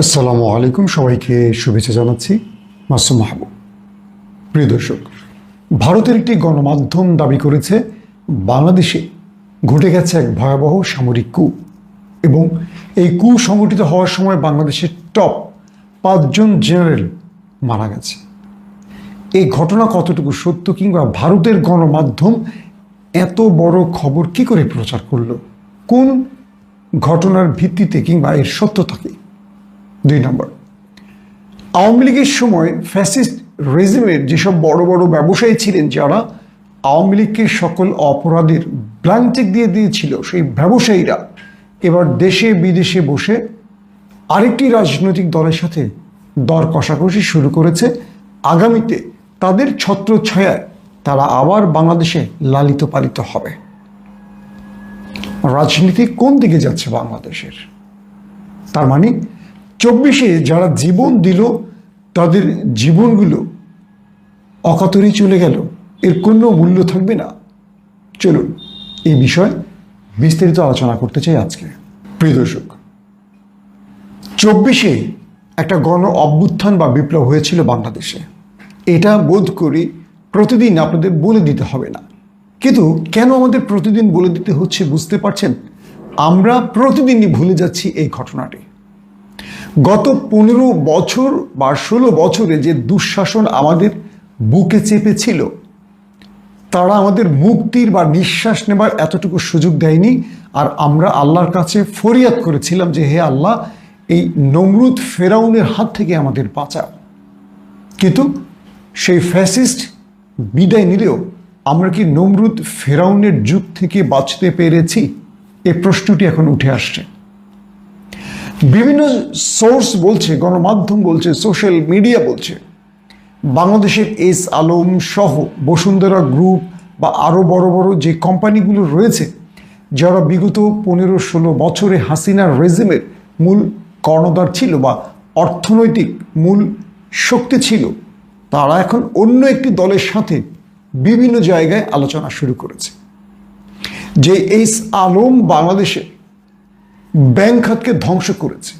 আসসালামু আলাইকুম, সবাইকে শুভেচ্ছা জানাচ্ছি মাসুম মাহবুব। প্রিয় দর্শক, ভারতের একটি গণমাধ্যম দাবি করেছে, বাংলাদেশে ঘটে গেছে এক ভয়াবহ সামরিক কু এবং এই কু সংগঠিত হওয়ার সময় বাংলাদেশের টপ পাঁচজন জেনারেল মারা গেছে। এই ঘটনা কতটুকু সত্য কিংবা ভারতের গণমাধ্যম এত বড় খবর কি করে প্রচার করল? কোন ঘটনার ভিত্তিতে কিংবা এর সত্যতাকে দুই নম্বর। আওয়ামী লীগের সময় ফ্যাসিস্ট রেজিমের যেসব বড় বড় ব্যবসায়ী ছিলেন যারা, আওয়ামী লীগকে সকল অপরাধের ব্ল্যাঙ্কচেক দিয়ে দিয়েছিল সেই ব্যবসায়ীরা, এবার দেশে বিদেশে বসে আরেকটি রাজনৈতিক দলের সাথে দর কষাকষি শুরু করেছে। আগামীতে তাদের ছত্রছায়ায় তারা আবার বাংলাদেশে লালিত পালিত হবে। রাজনীতি কোন দিকে যাচ্ছে বাংলাদেশের? তার মানে চব্বিশে যারা জীবন দিল, তাদের জীবনগুলো অকাতরে চলে গেল। এর কোনো মূল্য থাকবে না। চলুন, এই বিষয়ে বিস্তারিত আলোচনা করতে চাই আজকে। প্রিয় দর্শক, চব্বিশে একটা গণ অভ্যুত্থান বা বিপ্লব হয়েছিল বাংলাদেশে। এটা বোধ করি প্রতিদিন আপনাদের বলে দিতে হবে না। কিন্তু কেন আমাদের প্রতিদিন বলে দিতে হচ্ছে বুঝতে পারছেন? আমরা প্রতিদিনই ভুলে যাচ্ছি এই ঘটনাটি। গত পনেরো বছর বা ষোলো বছরে যে দুঃশাসন আমাদের বুকে চেপেছিল তারা আমাদের মুক্তির বা নিঃশ্বাস নেবার এতটুকু সুযোগ দেয়নি। আর আমরা আল্লাহর কাছে ফরিয়াদ করেছিলাম যে, হে আল্লাহ, এই নমরুদ ফেরাউনের হাত থেকে আমাদের বাঁচা। কিন্তু সেই ফ্যাসিস্ট বিদায় নিলেও আমরা কি নমরুদ ফেরাউনের যুগ থেকে বাঁচতে পেরেছি? এ প্রশ্নটি এখন উঠে আসছে। বিভিন্ন সোর্স বলছে, গণমাধ্যম বলছে সোশ্যাল মিডিয়া বলছে, বাংলাদেশের এস আলম সহ বসুন্ধরা গ্রুপ বা আরও বড় বড় যে কোম্পানিগুলো রয়েছে, যারা বিগত পনেরো ষোলো বছরে হাসিনার রেজিমের মূল কর্ণধার ছিল বা অর্থনৈতিক মূল শক্তি ছিল, তারা এখন অন্য একটি দলের সাথে বিভিন্ন জায়গায় আলোচনা শুরু করেছে। যে এস আলম বাংলাদেশে ব্যাংক খাতকে ধ্বংস করেছে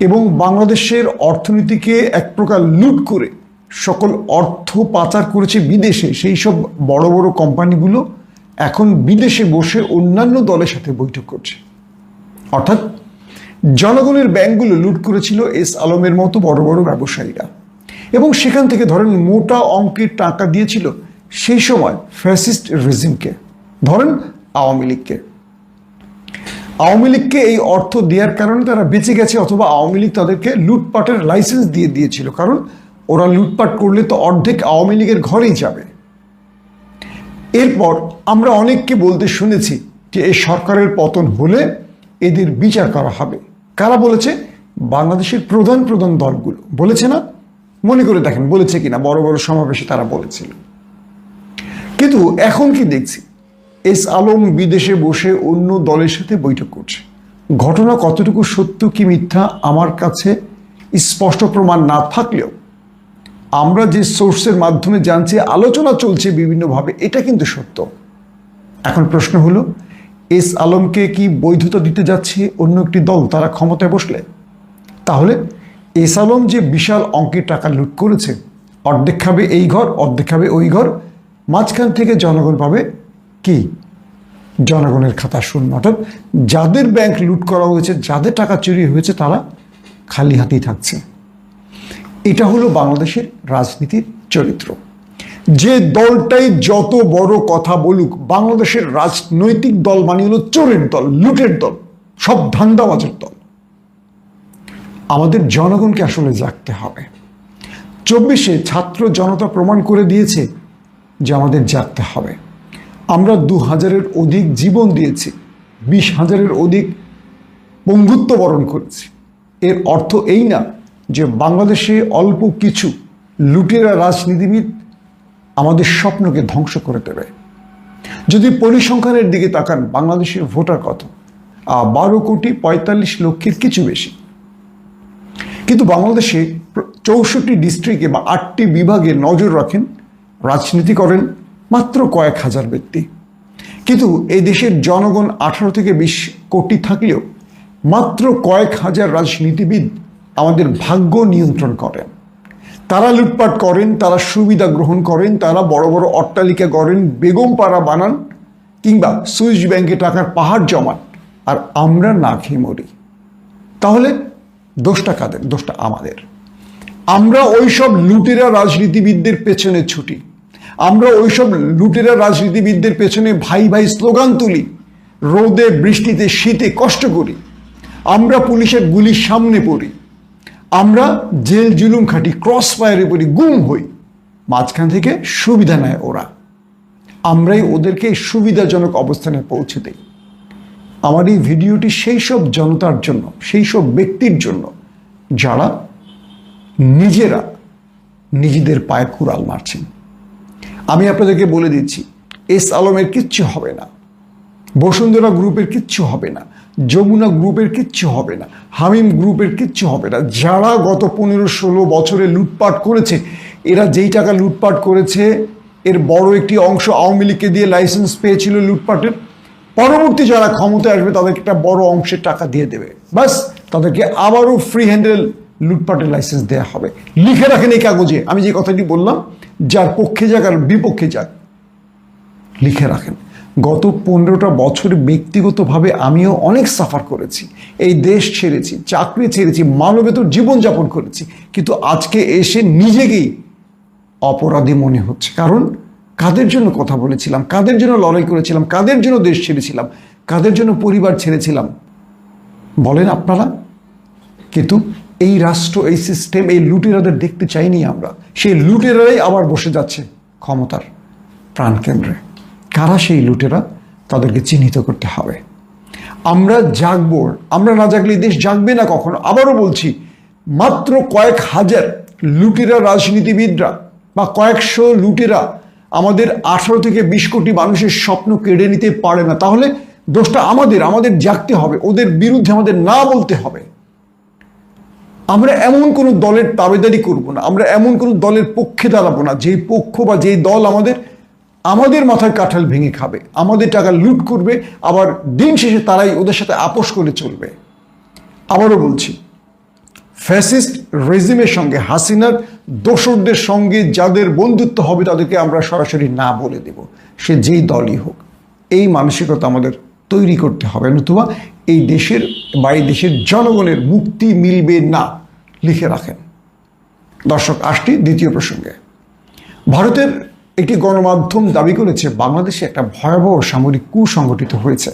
এবং বাংলাদেশের অর্থনীতিকে এক প্রকার লুট করে সকল অর্থ পাচার করেছে বিদেশে। সেই সব বড় বড় কোম্পানিগুলো এখন বিদেশে বসে অন্যান্য দলের সাথে বৈঠক করছে। অর্থাৎ জনগণের ব্যাংকগুলো লুট করেছিল এস আলমের মতো বড় বড় ব্যবসায়ীরা। এবং সেখান থেকে ধরেন মোটা অঙ্কের টাকা দিয়েছিল সেই সময় ফ্যাসিস্ট রেজিমকে, ধরেন আওয়ামী লীগকে। আওয়ামী লীগকে এই অর্থ দেওয়ার কারণে তারা বেঁচে গেছে অথবা আওয়ামী লীগ তাদেরকে লুটপাটের লাইসেন্স দিয়ে দিয়েছিল। কারণ ওরা লুটপাট করলে তো অর্ধেক আওয়ামী লীগের ঘরেই যাবে। এরপর আমরা অনেককে বলতে শুনেছি যে এই সরকারের পতন হলে এদের বিচার করা হবে। কারা বলেছে? বাংলাদেশের প্রধান প্রধান দলগুলো। বলেছে না? মনে করে দেখেন, বলেছে কিনা? বড় বড় সমাবেশে তারা বলেছিল। কিন্তু এখন কি দেখছি? এস আলম বিদেশে বসে অন্য দলের সাথে বৈঠক করছে। ঘটনা কতটুকু সত্য কি মিথ্যা আমার কাছে স্পষ্ট প্রমাণ না থাকলেও আমরা যে সোর্সের মাধ্যমে জানছি, আলোচনা চলছে বিভিন্নভাবে, এটা কিন্তু সত্য। এখন প্রশ্ন হলো, এস আলমকে কি বৈধতা দিতে যাচ্ছে অন্য একটি দল তারা ক্ষমতায় বসলে? তাহলে এস আলম যে বিশাল অঙ্কের টাকা লুট করেছে, অর্ধেক খাবে এই ঘর, অর্ধেক খাবে ওই ঘর, মাঝখান থেকে জনগণ পাবে কি? জনগণের খাতা শূন্য। অর্থাৎ যাদের ব্যাংক লুট করা হয়েছে, যাদের টাকা চুরি হয়েছে, তারা খালি হাতেই থাকছে। এটা হলো বাংলাদেশের রাজনীতির চরিত্র। যে দলটাই যত বড় কথা বলুক, বাংলাদেশের রাজনৈতিক দল মানে হলো চোরের দল, লুটের দল, সব ধান্দাবাজের দল। আমাদের জনগণকে আসলে জাগতে হবে। চব্বিশে ছাত্র জনতা প্রমাণ করে দিয়েছে যে আমাদের জাগতে হবে। আমরা দু হাজারের অধিক জীবন দিয়েছি, বিশ হাজারের অধিক বন্ধুত্ব বরণ করেছি। এর অর্থ এই না যে বাংলাদেশে অল্প কিছু লুটেরা রাজনীতিবিদ আমাদের স্বপ্নকে ধ্বংস করে দেবে। যদি পরিসংখ্যানের দিকে তাকান, বাংলাদেশের ভোটার কত? বারো কোটি পঁয়তাল্লিশ লক্ষের কিছু বেশি। কিন্তু বাংলাদেশে চৌষট্টি ডিস্ট্রিক্টে বা আটটি বিভাগে নজর রাখেন, রাজনীতি করেন মাত্র কয়েক হাজার ব্যক্তি। কিন্তু এই দেশের জনগণ আঠারো থেকে বিশ কোটি থাকলেও মাত্র কয়েক হাজার রাজনীতিবিদ আমাদের ভাগ্য নিয়ন্ত্রণ করেন। তারা লুটপাট করেন, তারা সুবিধা গ্রহণ করেন, তারা বড় বড় অট্টালিকা করেন বেগম পাড়া বানান, কিংবা সুইস ব্যাংকে টাকার পাহাড় জমান, আর আমরা না খেয়ে মরি। তাহলে দোষটা কাদের? দোষটা আমাদের। আমরা ওইসব লুটেরা রাজনীতিবিদদের পেছনে ছুটি। আমরা ওইসব লুটেরা রাজনীতিবিদদের পেছনে ভাই ভাই স্লোগান তুলি, রোদে, বৃষ্টিতে, শীতে কষ্ট করি। আমরা পুলিশের গুলির সামনে পড়ি। আমরা জেল জুলুম খাটি ক্রস ফায়ারে পড়ি, গুম হই। মাঝখান থেকে সুবিধা নেয় ওরা। আমরাই ওদেরকে সুবিধাজনক অবস্থানে পৌঁছে দেই। আমার এই ভিডিওটি সেই সব জনতার জন্য সেই সব ব্যক্তির জন্য, যারা নিজেরা নিজেদের পায়ে কুড়াল মারছেন। আমি আপনাদেরকে বলে দিচ্ছি, এস আলমের কিচ্ছু হবে না, বসুন্ধরা গ্রুপের কিচ্ছু হবে না, যমুনা গ্রুপের কিচ্ছু হবে না, হামিম গ্রুপের কিচ্ছু হবে না। যারা গত পনেরো ষোলো বছরে লুটপাট করেছে, এরা যেই টাকা লুটপাট করেছে, এর বড় একটি অংশ আওয়ামী লীগকে দিয়ে লাইসেন্স পেয়েছিল লুটপাটের। পরবর্তী যারা ক্ষমতায় আসবে, তাদেরকে একটা বড় অংশের টাকা দিয়ে দেবে। বাস তাদেরকে আবারও ফ্রি হ্যান্ডেল লুটপাটের লাইসেন্স দেওয়া হবে। লিখে রাখেন এই কাগজে, আমি যে কথাটি বললাম যার পক্ষে যাক আর বিপক্ষে যাক, লিখে রাখেন। গত পনেরোটা বছর ব্যক্তিগতভাবে আমিও অনেক সাফার করেছি। এই দেশ ছেড়েছি, চাকরি ছেড়েছি, মানবেতর জীবনযাপন করেছি। কিন্তু আজকে এসে নিজেকেই অপরাধী মনে হচ্ছে। কারণ কাদের জন্য কথা বলেছিলাম, কাদের জন্য লড়াই করেছিলাম, কাদের জন্য দেশ ছেড়েছিলাম, কাদের জন্য পরিবার ছেড়েছিলাম, বলেন আপনারা? কিন্তু এই রাষ্ট্র, এই সিস্টেম এই লুটেরাদের দেখতে চাইনি আমরা। সেই লুটেরাই আবার বসে যাচ্ছে ক্ষমতার প্রাণকেন্দ্রে। কারা সেই লুটেরা? তাদেরকে চিহ্নিত করতে হবে। আমরা জাগব, আমরা না জাগলে দেশ জাগবে না কখনো। আবারও বলছি, মাত্র কয়েক হাজার লুটেরা রাজনীতিবিদরা বা কয়েকশো লুটেরা আমাদের আঠারো থেকে বিশ কোটি মানুষের স্বপ্ন কেড়ে নিতে পারে না। তাহলে দোষটা আমাদের আমাদের জাগতে হবে। ওদের বিরুদ্ধে আমাদের না বলতে হবে। আমরা এমন কোনো দলের দাবেদারি করব না, আমরা এমন কোনো দলের পক্ষে দাঁড়াবো না, যেই পক্ষ বা যেই দল আমাদের আমাদের মাথায় কাঁঠাল ভেঙে খাবে, আমাদের টাকা লুট করবে, আবার দিন শেষে তারাই ওদের সাথে আপোষ করে চলবে। আবারও বলছি, ফ্যাসিস্ট রেজিমের সঙ্গে হাসিনার দোসরদের সঙ্গে যাদের বন্ধুত্ব হবে তাদেরকে আমরা সরাসরি না বলে দেব। সে যেই দলই হোক, এই মানসিকতা আমাদের তৈরি করতে হবে। নতুবা এই দেশের বা এই দেশের জনগণের মুক্তি মিলবে না, লিখে রাখেন। দর্শক আসটি দ্বিতীয় প্রসঙ্গে। ভারতের একটি গণমাধ্যম দাবি করেছে, বাংলাদেশে একটা ভয়াবহ সামরিক কু সংগঠিত হয়েছে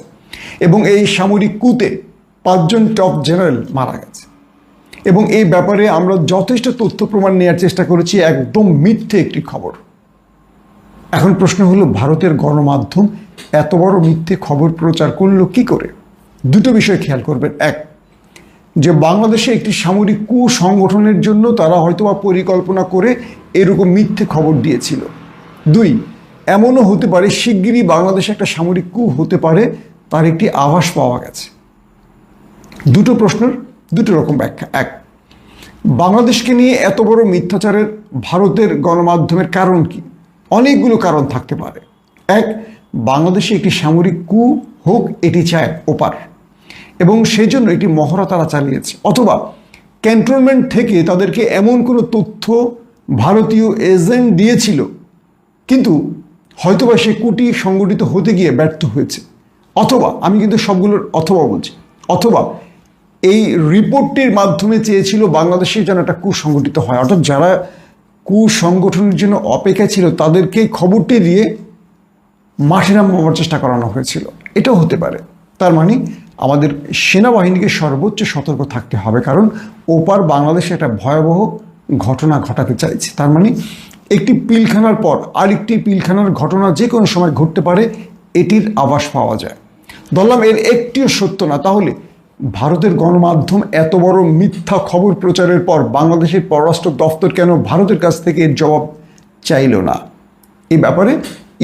এবং এই সামরিক কুতে পাঁচজন টপ জেনারেল মারা গেছে। এবং এই ব্যাপারে আমরা যথেষ্ট তথ্য প্রমাণ নেওয়ার চেষ্টা করেছি, একদম মিথ্যে একটি খবর। এখন প্রশ্ন হলো, ভারতের গণমাধ্যম এত বড় মিথ্যে খবর প্রচার করল কি করে? দুটো বিষয় খেয়াল করবেন। এক, যে বাংলাদেশে একটি সামরিক কু সংগঠনের জন্য তারা হয়তোবা পরিকল্পনা করে এরকম মিথ্যে খবর দিয়েছিল। দুই, এমনও হতে পারে শিগগিরই বাংলাদেশে একটা সামরিক কু হতে পারে, তার একটি আভাস পাওয়া গেছে। দুটো প্রশ্নের দুটো রকম ব্যাখ্যা। এক, বাংলাদেশকে নিয়ে এত বড় মিথ্যাচারের ভারতের গণমাধ্যমের কারণ কি? অনেকগুলো কারণ থাকতে পারে। এক, বাংলাদেশে একটি সামরিক কু হোক, এটি চায় ওপার। এবং সেই জন্য একটি মহড়া তারা চালিয়েছে। অথবা ক্যান্টনমেন্ট থেকে তাদেরকে এমন কোনো তথ্য ভারতীয় এজেন্ট দিয়েছিল, কিন্তু হয়তোবা সে কুটি সংগঠিত হতে গিয়ে ব্যর্থ হয়েছে। অথবা, আমি কিন্তু সবগুলোর অথবা বলছি, অথবা এই রিপোর্টটির মাধ্যমে চেয়েছিল বাংলাদেশে যেন একটা কুসংগঠিত হয়। অর্থাৎ যারা কুসংগঠনের জন্য অপেক্ষা ছিল তাদেরকে খবরটি দিয়ে মাঠে নামাবার চেষ্টা করানো হয়েছিল। এটাও হতে পারে। তার মানে আমাদের সেনাবাহিনীকে সর্বোচ্চ সতর্ক থাকতে হবে, কারণ ওপার বাংলাদেশে একটা ভয়াবহ ঘটনা ঘটাতে চাইছে। তার মানে একটি পিলখানার পর আরেকটি পিলখানার ঘটনা যে কোনো সময় ঘটতে পারে, এটির আভাস পাওয়া যায়। ধরলাম এর একটিও সত্য না, তাহলে ভারতের গণমাধ্যম এত বড় মিথ্যা খবর প্রচারের পর বাংলাদেশের পররাষ্ট্র দফতর কেন ভারতের কাছ থেকে এর জবাব চাইল না? এই ব্যাপারে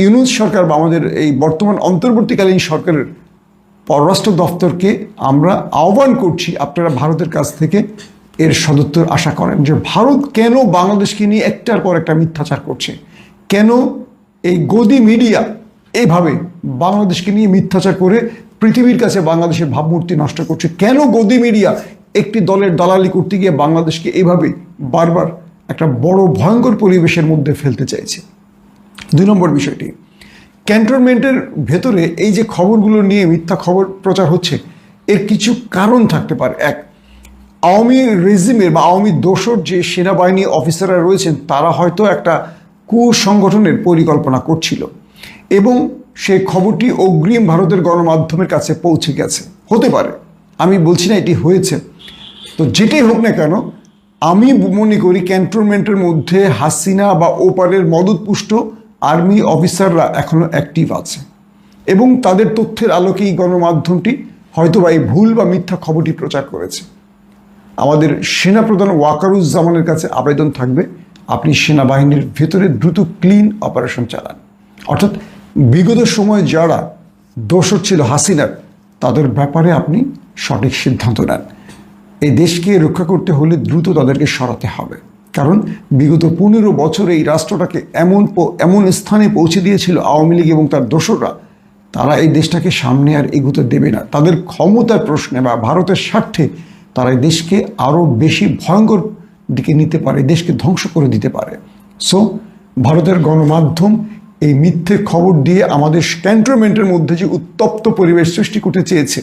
ইউনুস সরকার বা আমাদের এই বর্তমান অন্তর্বর্তীকালীন সরকারের পররাষ্ট্র দফতরকে আমরা আহ্বান করছি আপনারা ভারতের কাছ থেকে এর সদুত্তর আশা করেন যে ভারত কেন বাংলাদেশকে নিয়ে একটার পর একটা মিথ্যাচার করছে? কেন এই গদি মিডিয়া এইভাবে বাংলাদেশকে নিয়ে মিথ্যাচার করে পৃথিবীর কাছে বাংলাদেশের ভাবমূর্তি নষ্ট করছে? কেন গদি মিডিয়া একটি দলের দালালি করতে গিয়ে বাংলাদেশকে এভাবে বারবার একটা বড় ভয়ঙ্কর পরিবেশের মধ্যে ফেলতে চাইছে? দুই নম্বর বিষয়টি ক্যান্টনমেন্টের ভেতরে এই যে খবরগুলো নিয়ে মিথ্যা খবর প্রচার হচ্ছে, এর কিছু কারণ থাকতে পারে। এক, আওয়ামী রেজিমের বা আওয়ামী দোসর যে সেনাবাহিনী অফিসাররা রয়েছেন, তারা হয়তো একটা কুসংগঠনের পরিকল্পনা করছিল এবং সে খবরটি অগ্রিম ভারতের গণমাধ্যমের কাছে পৌঁছে গেছে। হতে পারে, আমি বলছি না এটি হয়েছে। তো যেটাই হোক না কেন, আমি মনে করি ক্যান্টনমেন্টের মধ্যে হাসিনা বা ওপারের মদতপুষ্ট আর্মি অফিসাররা এখনও অ্যাক্টিভ আছে। এবং তাদের তথ্যের আলোকেই গণমাধ্যমটি হয়তো বা এই ভুল বা মিথ্যা খবরটি প্রচার করেছে। আমাদের সেনাপ্রধান ওয়াকারুজ্জামানের কাছে আবেদন থাকবে, আপনি সেনাবাহিনীর ভেতরে দ্রুত ক্লিন অপারেশন চালান। অর্থাৎ বিগত সময়ে যারা দোষর ছিল হাসিনার, তাদের ব্যাপারে আপনি সঠিক সিদ্ধান্ত নেন। এই দেশকে রক্ষা করতে হলে দ্রুত তাদেরকে সরাতে হবে। কারণ বিগত পনেরো বছরে এই রাষ্ট্রটাকে এমন এমন স্থানে পৌঁছে দিয়েছিল আওয়ামী লীগ এবং তার দোসররা, তারা এই দেশটাকে সামনে আর এগোতে দেবে না। তাদের ক্ষমতার প্রশ্নে বা ভারতের স্বার্থে তারা এই দেশকে আরও বেশি ভয়ঙ্কর দিকে নিতে পারে, দেশকে ধ্বংস করে দিতে পারে। সো ভারতের গণমাধ্যম এই মিথ্যে খবর দিয়ে আমাদের ক্যান্টনমেন্টের মধ্যে যে উত্তপ্ত পরিবেশ সৃষ্টি করতে চেয়েছে,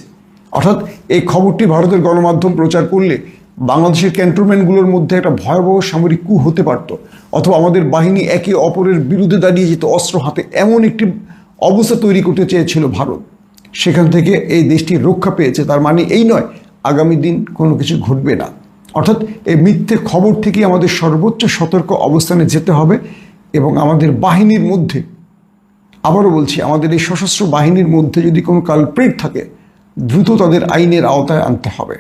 অর্থাৎ এই খবরটি ভারতের গণমাধ্যম প্রচার করলে বাংলাদেশের ক্যান্টনমেন্টগুলোর মধ্যে একটা ভয়াবহ সামরিক কু হতে পারত, অথবা আমাদের বাহিনী একে অপরের বিরুদ্ধে দাঁড়িয়ে যেত অস্ত্র হাতে এমন একটি অবস্থা তৈরি করতে চেয়েছিল ভারত। সেখান থেকে এই দেশটি রক্ষা পেয়েছে, তার মানে এই নয়, আগামী দিন কোনো কিছু ঘটবে না। অর্থাৎ এই মিথ্যে খবর থেকে আমাদের সর্বোচ্চ সতর্ক অবস্থানে যেতে হবে এবং আমাদের বাহিনীর মধ্যে, আবারও বলছি, আমাদের এই সশস্ত্র বাহিনীর মধ্যে যদি কোনো কালপ্রিট থাকে, দ্রুত তাদের আইনের আওতায় আনতে হবে।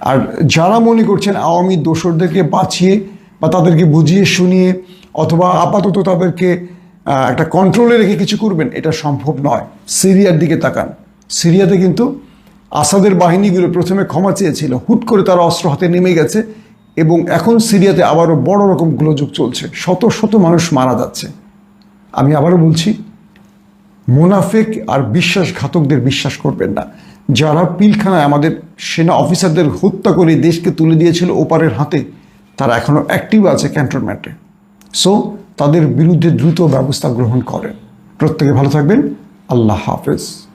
আর যারা মনে করছেন আওয়ামী দোসরদেরকে বাঁচিয়ে বা তাদেরকে বুঝিয়ে শুনিয়ে অথবা আপাতত তাদেরকে একটা কন্ট্রোলে রেখে কিছু করবেন, এটা সম্ভব নয়। সিরিয়ার দিকে তাকান। সিরিয়াতে কিন্তু আসাদের বাহিনীগুলো প্রথমে ক্ষমা চেয়েছিল। হুট করে তারা অস্ত্র হাতে নেমে গেছে এবং এখন সিরিয়াতে আবারও বড় রকম গোলযোগ চলছে। শত শত মানুষ মারা যাচ্ছে। আমি আবারও বলছি, মোনাফেক আর বিশ্বাসঘাতকদের বিশ্বাস করবেন না। যারা পিলখানায় আমাদের সেনা অফিসারদের হত্যা করে দেশকে তুলে দিয়েছিল ওপারের হাতে, তারা এখনও অ্যাক্টিভ আছে ক্যান্টনমেন্টে সো তাদের বিরুদ্ধে দ্রুত ব্যবস্থা গ্রহণ করেন। প্রত্যেকে ভালো থাকবেন। আল্লাহ হাফেজ।